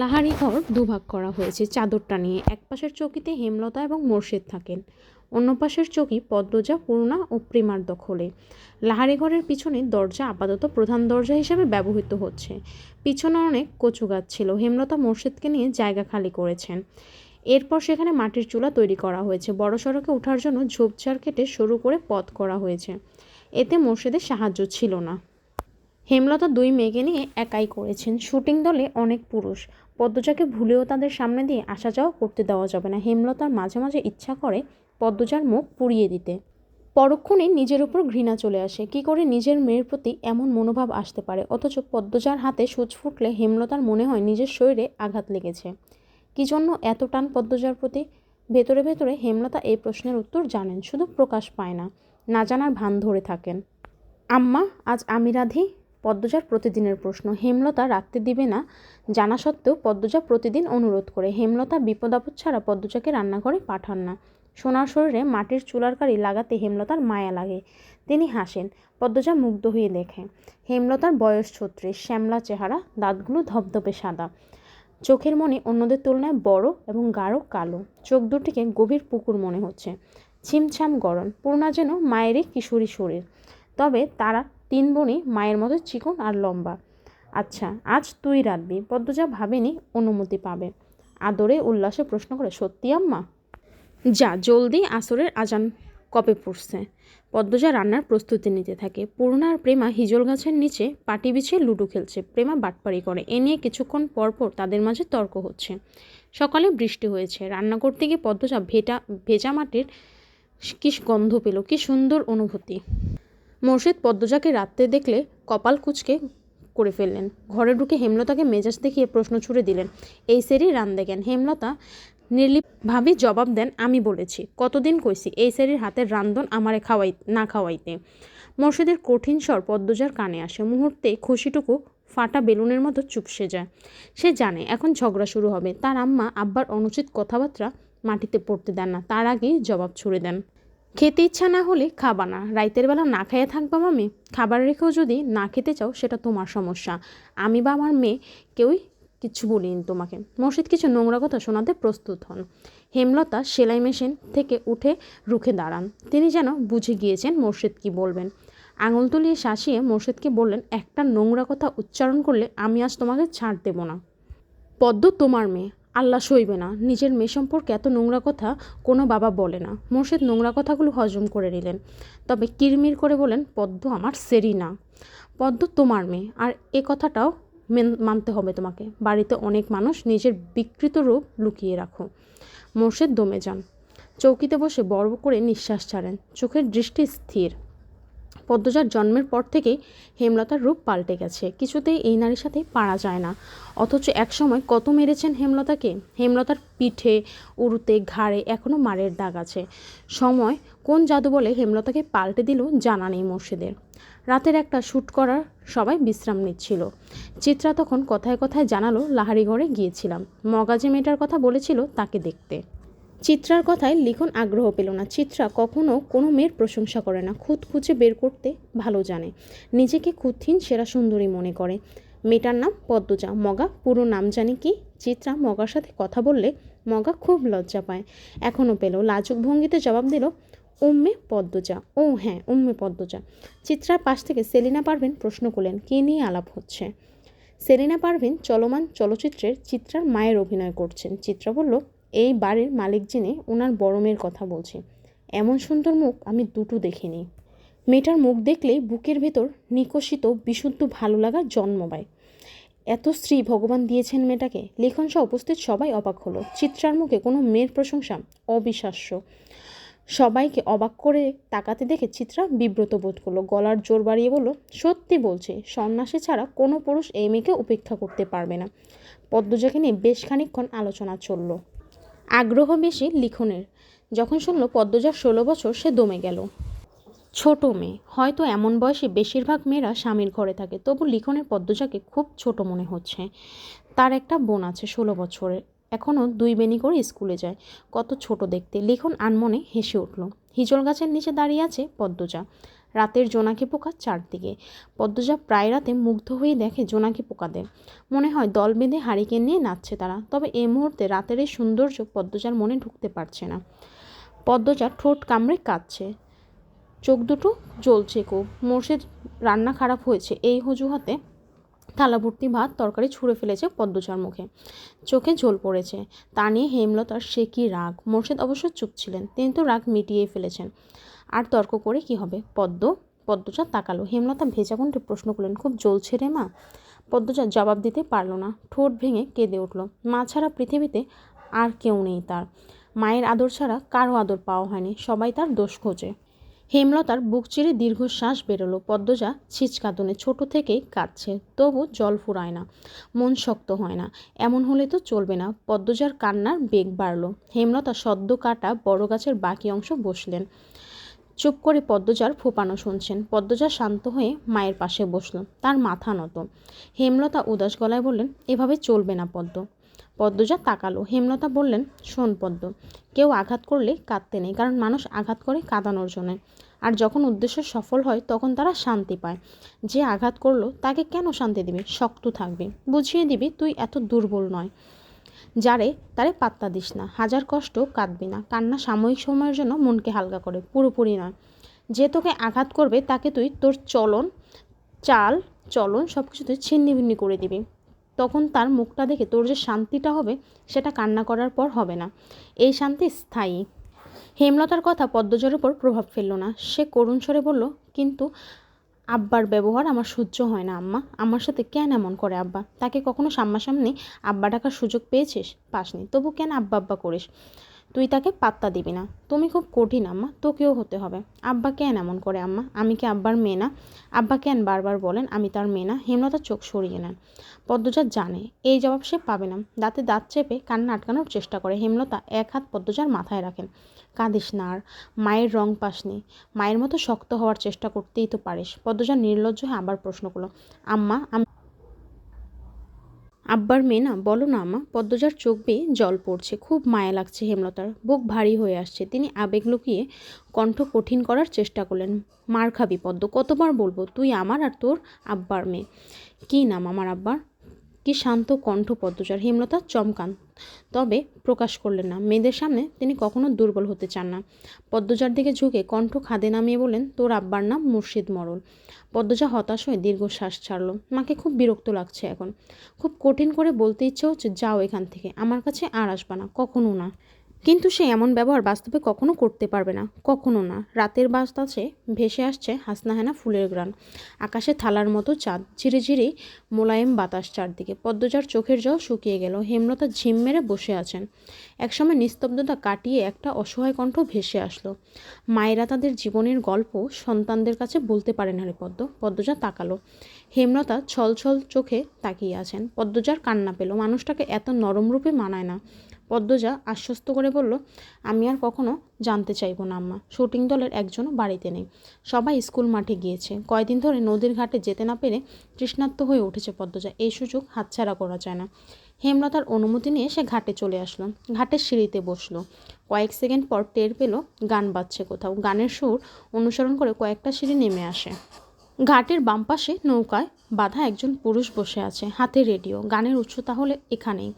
লাহারি ঘর দুভাগ করা হয়েছে। চাদরটা নিয়ে এক পাশের চৌকিতে হেমলতা এবং মোর্শেদ থাকেন। অন্য পাশের চৌকি পদ্মজা, পূর্ণা ও প্রেমার দখলে। লাহারি ঘরের পিছনে দরজা আপাতত প্রধান দরজা হিসেবে ব্যবহৃত হচ্ছে। পিছনে অনেক কচু গাছ ছিল। হেমলতা মোর্শেদকে নিয়ে জায়গা খালি করেছেন। এরপর সেখানে মাটির চুলা তৈরি করা হয়েছে। বড় সড়কে ওঠার জন্য ঝোপঝাড় কেটে শুরু করে পথ করা হয়েছে। এতে মোর্শেদের সাহায্য ছিল না। হেমলতা দুই মেয়েকে নিয়ে একাই করেছেন। শুটিং দলে অনেক পুরুষ। পদ্মজাকে ভুলেও তাদের সামনে দিয়ে আসা যাওয়া করতে দেওয়া যাবে না। হেমলতার মাঝে মাঝে ইচ্ছা করে পদ্মজার মুখ পুড়িয়ে দিতে। পরক্ষণে নিজের উপর ঘৃণা চলে আসে। কি করে নিজের মেয়ের প্রতি এমন মনোভাব আসতে পারে? অথচ পদ্মজার হাতে সূচ ফুটলে হেমলতার মনে হয় নিজের শরীরে আঘাত লেগেছে। কী জন্য এত টান পদ্মজার প্রতি? ভেতরে ভেতরে হেমলতা এই প্রশ্নের উত্তর জানেন, শুধু প্রকাশ পায় না না জানার ভান ধরে থাকেন। আম্মা, আজ আমি রাধি। পদ্মজার প্রতিদিনের প্রশ্ন। হেমলতা রাখতে দিবে না। জানা সত্ত্বেও পদ্মজা প্রতিদিন অনুরোধ করে। হেমলতা বিপদ আপদ ছাড়া পদ্মজাকে রান্নাঘরে পাঠান না। সোনার শরীরে মাটির চুলার কারি লাগাতে হেমলতার মায়া লাগে। তিনি হাসেন। পদ্মজা মুগ্ধ হয়ে দেখে হেমলতার বয়স ছত্রিশ। শ্যামলা চেহারা, দাঁতগুলো ধবধবে সাদা। চোখের মনে অন্যদের তুলনায় বড় এবং গাঢ় কালো। চোখ দুটিকে গভীর পুকুর মনে হচ্ছে। ছিমছাম গরম। পূর্ণা যেন মায়েরই কিশোরী শরীর। তবে তারা তিন বোনই মায়ের মতো চিকন আর লম্বা। আচ্ছা আজ তুই রাঁধবি। পদ্মজা ভাবেনি অনুমতি পাবে। আদরে উল্লাসে প্রশ্ন করে, সত্যি আম্মা? যা, জলদি আসরের আজান কপে পড়ছে? পদ্মজা রান্নার প্রস্তুতি নিতে থাকে। পূর্ণা আর প্রেমা হিজল গাছের নিচে পাটি বিছিয়ে লুডো খেলছে। প্রেমা বাটপাড়ি করে। এ নিয়ে কিছুক্ষণ পরপর তাদের মাঝে তর্ক হচ্ছে। সকালে বৃষ্টি হয়েছে। রান্না করতে গিয়ে পদ্মজা ভেটা ভেজা মাটির কি গন্ধ পেল। কি সুন্দর অনুভূতি। মোর্শেদ পদ্মজাকে রাত্রে দেখলে কপাল কুচকে করে ফেললেন। ঘরে ঢুকে হেমলতাকে মেজাজ দেখিয়ে প্রশ্ন ছুড়ে দিলেন, এই সেরি রান দেখেন। হেমলতা নির্লিপভাবে জবাব দেন, আমি বলেছি, কতদিন কইছি এই সেরির হাতের রান্ধন আমারে খাওয়াই, না খাওয়াইতে। মোর্শেদের কঠিন স্বর পদ্মজার কানে আসে। মুহূর্তে খুশিটুকু ফাটা বেলুনের মতো চুপসে যায়। সে জানে, এখন ঝগড়া শুরু হবে। তার আম্মা আব্বার অনুচিত কথাবার্তা মাটিতে পড়তে দেন না। তার আগেই জবাব ছুড়ে দেন। খেতে ইচ্ছা না হলে খাবা না। রাইতের বেলা না খাইয়ে থাকবা মামি। খাবার রেখেও যদি না খেতে চাও, সেটা তোমার সমস্যা। আমি বা আমার মেয়ে কেউই কিচ্ছু বলিনি তোমাকে। মসজিদ কিছু নোংরা কথা শোনাতে প্রস্তুত হন। হেমলতা সেলাই মেশিন থেকে উঠে রুখে দাঁড়ান। তিনি যেন বুঝে গিয়েছেন মোর্শেদ কি বলবেন। আঙুল তুলিয়ে শাসিয়ে মোর্শেদকে বললেন, একটা নোংরা কথা উচ্চারণ করলে আমি আজ তোমাকে ছাড় দেব না। পদ্ম তোমার মেয়ে। আল্লাহ সইবে না। নিজের মেয়ে সম্পর্কে এত নোংরা কথা কোনো বাবা বলে না। মোর্শেদ নোংরা কথাগুলো হজম করে নিলেন। তবে কিরমির করে বলেন, পদ্ম আমার সেরি না। পদ্ম তোমার মেয়ে। আর এ কথাটাও মানতে হবে তোমাকে। বাড়িতে অনেক মানুষ নিজের বিকৃত রূপ লুকিয়ে রাখো। মোর্শেদ দমে যান। চৌকিতে বসে বড় করে নিঃশ্বাস ছাড়েন। চোখের দৃষ্টি স্থির। পদ্মজার জন্মের পর থেকেই হেমলতার রূপ পাল্টে গেছে। কিছুতেই এই নারীর সাথে পারা যায় না। অথচ একসময় কত মেরেছেন হেমলতাকে? হেমলতার পিঠে, উরুতে, ঘাড়ে এখনও মারের দাগ আছে। সময় কোন জাদু বলে হেমলতাকে পাল্টে দিল জানা নেই মোর্শেদের। রাতের একটা শ্যুট করার সবাই বিশ্রাম নিচ্ছিল। চিত্রা তখন কথায় কথায় জানালো লাহারিগড়ে গিয়েছিলাম। মগাজে মেয়েটার কথা বলেছিল তাকে দেখতে। চিত্রার কথায় লিখন আগ্রহ পেল না। চিত্রা কখনো কোনো মেয়ের প্রশংসা করে না। খুঁত খুঁজে বের করতে ভালো জানে। নিজেকে খুঁতহীন সেরা সুন্দরী মনে করে। মেয়েটার নাম পদ্মজা। মগা, পুরো নাম জানে কি? চিত্রা মগার সাথে কথা বললে মগা খুব লজ্জা পায়। এখনও পেল। লাজুক ভঙ্গিতে জবাব দিল, উম্মে পদ্মজা। ও হ্যাঁ উম্মে পদ্মজা। চিত্রার পাশ থেকে সেলিনা পারভিন প্রশ্ন করলেন, কী নিয়ে আলাপ হচ্ছে? সেলিনা পারভিন চলমান চলচ্চিত্রের চিত্রার মায়ের অভিনয় করছেন। চিত্রা বলল এই বাড়ির মালিক যিনি ওনার বড় মেয়ের কথা বলছে। এমন সুন্দর মুখ আমি দুটো দেখিনি। মেয়েটার মুখ দেখলেই বুকের ভেতর নিকশিত বিশুদ্ধ, ভালো লাগার জন্ম পায়। এত স্ত্রী ভগবান দিয়েছেন মেয়েটাকে, লেখন সহ উপস্থিত সবাই অবাক হলো। চিত্রার মুখে কোনো মেয়ের প্রশংসা অবিশ্বাস্য। সবাইকে অবাক করে তাকাতে দেখে চিত্রা বিব্রত বোধ করল। গলার জোর বাড়িয়ে বলল, সত্যি বলছে, সন্ন্যাসী ছাড়া কোনো পুরুষ এই মেয়েকে উপেক্ষা করতে পারবে না। পদ্মজাকে নিয়ে বেশ খানিক্ষণ আলোচনা চলল। আগ্রহ বেশি লিখনের। যখন শুনল পদ্মজার ষোলো বছর, সে দমে গেল। ছোট মেয়ে, হয়তো এমন বয়সে বেশিরভাগ মেয়েরা স্বামীর ঘরে থাকে, তবু লিখনের পদ্মজাকে খুব ছোট মনে হচ্ছে। তার একটা বোন আছে ষোলো বছরের, এখনও দুই বেনি করে স্কুলে যায়। কত ছোট দেখতে। লিখন আনমনে হেসে উঠল হিজল গাছের নিচে দাঁড়িয়ে আছে পদ্মজা। রাতের জোনাকি পোকা চারদিকে। পদ্মজা প্রায় রাতে মুগ্ধ হয়ে দেখে জোনাকি পোকাদের। মনে হয় দল বেঁধে হারিকেন নিয়ে নাচছে তারা, তবে এই মুহূর্তে রাতের এই সৌন্দর্য পদ্মজার মনে ঢুকতে পারছে না। পদ্মজা ঠোঁট কামড়ে কাঁদছে। চোখ দুটো জ্বলছে খুব। মোর্শেদ, রান্না খারাপ হয়েছে, এই অজুহাতে থালা ভর্তি ভাত, তরকারি ছুঁড়ে ফেলেছে পদ্মচার মুখে। চোখে ঝোল পড়েছে। তা নিয়ে হেমলতার সে কি রাগ? মোর্শেদ অবশ্য চুপ ছিলেন। তিনি তো রাগ মিটিয়ে ফেলেছেন। আর তর্ক করে কি হবে? পদ্ম? পদ্মজা তাকালো। হেমলতা ভেজা কণ্ঠে প্রশ্ন করলেন, খুব জ্বলছে রে মা? পদ্মজা জবাব দিতে পারল না। ঠোঁট ভেঙে কেঁদে উঠল। মা ছাড়া পৃথিবীতে আর কেউ নেই তার। মায়ের আদর ছাড়া কারও আদর পাওয়া হয়নি। সবাই তার দোষ খোঁজে। হেমলতার বুক চিরে দীর্ঘশ্বাস বেরোলো। পদ্মজা ছিচকাতনে ছোট থেকেই কাঁদছে, তবু জল ফুরায় না, মন শক্ত হয় না। এমন হলে তো চলবে না। পদ্মজার কান্নার বেগ বাড়ল। হেমলতা সদ্য কাটা বড় গাছের বাকি অংশ বসলেন। চুপ করে পদ্মজার ফোপানো শুনছেন। পদ্মজা শান্ত হয়ে মায়ের পাশে বসল। তার মাথা নত। হেমলতা উদাস গলায় বললেন, এভাবে চলবে না পদ্ম। পদ্মজা তাকালো। হেমলতা বললেন, শোন পদ্ম, কেউ আঘাত করলে কাঁদতে নেই, কারণ মানুষ আঘাত করে কাঁদানোর জন্য। আর যখন উদ্দেশ্য সফল হয়, তখন তারা শান্তি পায়। যে আঘাত করল, তাকে কেন শান্তি দিবি? শক্ত থাকবে। বুঝিয়ে দিবি, তুই এত দুর্বল নয়। যারে তারে পাত্তা দিস না। হাজার কষ্ট কাঁদবি না। কান্না সাময়িক সময়ের জন্য মনকে হালকা করে, পুরোপুরি নয়। যে তোকে আঘাত করবে, তাকে তুই তোর চলন, চাল, চলন সব কিছু তুই ছিন্নি ভিন্নি করে দিবি। তখন তার মুখটা দেখে তোর যে শান্তিটা হবে, সেটা কান্না করার পর হবে না। এই শান্তি স্থায়ী। হেমলতার কথা পদ্মজের উপর প্রভাব ফেলল না। সে করুণ স্বরে বলল, কিন্তু আব্বার ব্যবহার আমার সহ্য হয় না, আম্মা। আমার সাথে কেন এমন করে আব্বা? তাকে কখনো সামনাসামনি আব্বা ডাকার সুযোগ পেয়েছিস? পাসনি। তবু কেন আব্বা আব্বা করিস? তুই তাকে পাত্তা দিবি না। তুমি খুব কঠিন, আম্মা। তোকেও হতে হবে। আব্বা কেন এমন করে, আম্মা? আমি কি আব্বার মেয়ে না? আব্বা কেন বারবার বলেন, আমি তার মেয়ে না? হেমলতা চোখ সরিয়ে নেন। পদ্মজা জানে, এই জবাব সে পাবে না। দাঁতে দাঁত চেপে কান্না আটকানোর চেষ্টা করে। হেমলতা এক হাত পদ্মজার মাথায় রাখেন। কাঁদিস না আর, মায়ের রং পাসনি। মায়ের মতো শক্ত হওয়ার চেষ্টা করতেই তো পারিস। পদ্মজা নির্লজ্জ হয়ে আবার প্রশ্ন করল, আম্মা, আমি আব্বার মেয়ে না, বলো না আমা পদ্মজার চোখ বেয়ে জল পড়ছে, খুব মায়া লাগছে হেমলতার, বুক ভারী হয়ে আসছে। তিনি আবেগ লুকিয়ে কণ্ঠ কঠিন করার চেষ্টা করলেন, মার খাবি পদ্ম, কতবার বলব, তুই আমার আর তোর আব্বার মেয়ে। কী নাম আমার আব্বার? কি শান্ত কণ্ঠ পদ্মচার। হেমলতা চমকান। তবে প্রকাশ করলেন না। মেয়েদের সামনে তিনি কখনো দুর্বল হতে চান না। পদ্মজার দিকে ঝুঁকে কণ্ঠ খাদে নামিয়ে বলেন তোর আব্বার নাম মুর্শিদ মরল। পদ্মজা হতাশ হয়ে দীর্ঘশ্বাস ছাড়ল। মাকে খুব বিরক্ত লাগছে এখন। খুব কঠিন করে বলতে ইচ্ছে হচ্ছে, যাও এখান থেকে। আমার কাছে আর আসবা না। কখনো না। কিন্তু সে এমন ব্যবহার বাস্তবে কখনো করতে পারবে না, কখনো না। রাতের বাতাসে ভেসে আসছে হাসনাহেনা ফুলের গ্রান আকাশে থালার মতো চাঁদ ঝিরে ঝিরে মোলায়েম বাতাস চারদিকে। পদ্মজার চোখের জল শুকিয়ে গেল, হেমলতা ঝিম মেরে বসে আছেন। একসময় নিস্তব্ধতা কাটিয়ে একটা অসহায় কণ্ঠ ভেসে আসলো। মায়েরা তাদের জীবনের গল্প সন্তানদের কাছে বলতে পারে না রে পদ্ম। পদ্মজা তাকালো। হেমলতা ছল ছল চোখে তাকিয়ে আছেন। পদ্মজার কান্না পেল। মানুষটাকে এত নরম রূপে মানায় না। পদ্মজা আশ্বস্ত করে বলল, আমি আর কখনো জানতে চাইব না, আম্মা। শুটিং দলের একজনও বাড়িতে নেই। সবাই স্কুল মাঠে গিয়েছে। কয়দিন ধরে নদীর ঘাটে যেতে না পেরে তৃষ্ণাত্ম হয়ে উঠেছে পদ্মজা। এই সুযোগ হাতছাড়া করা যায় না। হেমলতার অনুমতি নিয়ে সে ঘাটে চলে আসলো। ঘাটের সিঁড়িতে বসল। কয়েক সেকেন্ড পর টের পেল, গান বাজছে কোথাও। গানের সুর অনুসরণ করে কয়েকটা সিঁড়ি নেমে আসে। ঘাটের বাম পাশে নৌকায় বাধা একজন পুরুষ বসে আছে, হাতে রেডিও। গানের উৎস তাহলে এখানেই।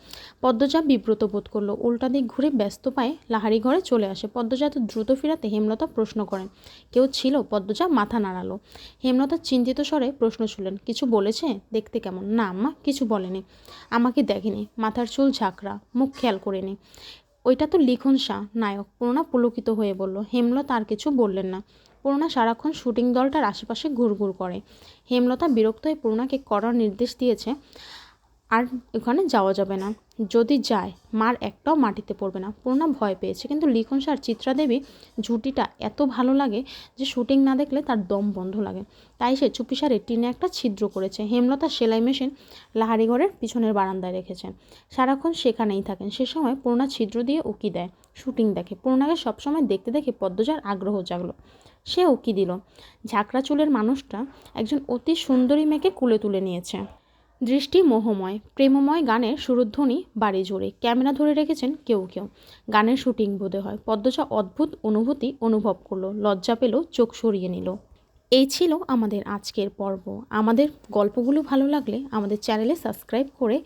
পদ্মজা বিব্রত বোধ করল, উল্টা দিক ঘুরে ব্যস্ত পায়ে লাহারি ঘরে চলে আসে। পদ্মজা তো দ্রুত ফিরাতে হেমলতা প্রশ্ন করেন, কেউ ছিল? পদ্মজা মাথা নাড়ালো। হেমলতা চিন্তিত স্বরে প্রশ্ন শুনলেন, কিছু বলেছে? দেখতে কেমন? না, আম্মা, কিছু বলেনি। আমাকে দেখেনি। মাথার চুল ঝাঁকড়া, মুখ খেয়াল করেনি। ওইটা তো লিখন শাহ, নায়ক। পূর্ণা পুলকিত হয়ে বলল, হেমলতা আর কিছু বললেন না। পূর্ণা সারাক্ষণ শুটিং দলটার আশেপাশে ঘুরঘুর করে। হেমলতা বিরক্ত হয়ে পূর্ণাকে করার নির্দেশ দিয়েছে, আর ওখানে যাওয়া যাবে না। যদি যায়, মার একটাও মাটিতে পড়বে না। পূর্ণা ভয় পেয়েছে, কিন্তু লিখন সার চিত্রা দেবী জুটিটা এত ভালো লাগে যে শুটিং না দেখলে তার দম বন্ধ লাগে। তাই সে চুপিসারে টিনে একটা ছিদ্র করেছে। হেমলতা সেলাই মেশিন লাহারি ঘরের পিছনের বারান্দায় রেখেছেন সারাক্ষণ সেখানেই থাকেন। সে সময় পূর্ণা ছিদ্র দিয়ে উকি দেয়, শুটিং দেখে। পূর্ণাকে সবসময় দেখতে দেখে পদ্মজার আগ্রহ জাগলো। সে উকি দিল। ঝাঁকড়া চুলের মানুষটা একজন অতি সুন্দরী মেয়েকে কুলে তুলে নিয়েছে। দৃষ্টি মোহময়, প্রেমময় গানের সুরধ্বনি বাড়ি জোরে ক্যামেরা ধরে রেখেছেন কেউ কেউ। গানের শুটিং বোধে হয়। পদ্মজা অদ্ভুত অনুভূতি অনুভব করল। লজ্জা পেল, চোখ সরিয়ে নিল। এই ছিল আমাদের আজকের পর্ব। আমাদের গল্পগুলো ভালো লাগলে আমাদের চ্যানেলে সাবস্ক্রাইব করে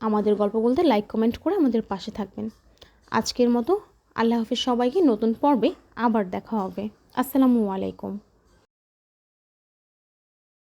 আমাদের গল্প বলতে লাইক, কমেন্ট করে আমাদের পাশে থাকবেন। আজকের মতো আল্লাহ হাফিজ সবাইকে নতুন পর্বে আবার দেখা হবে। আসসালামু আলাইকুম।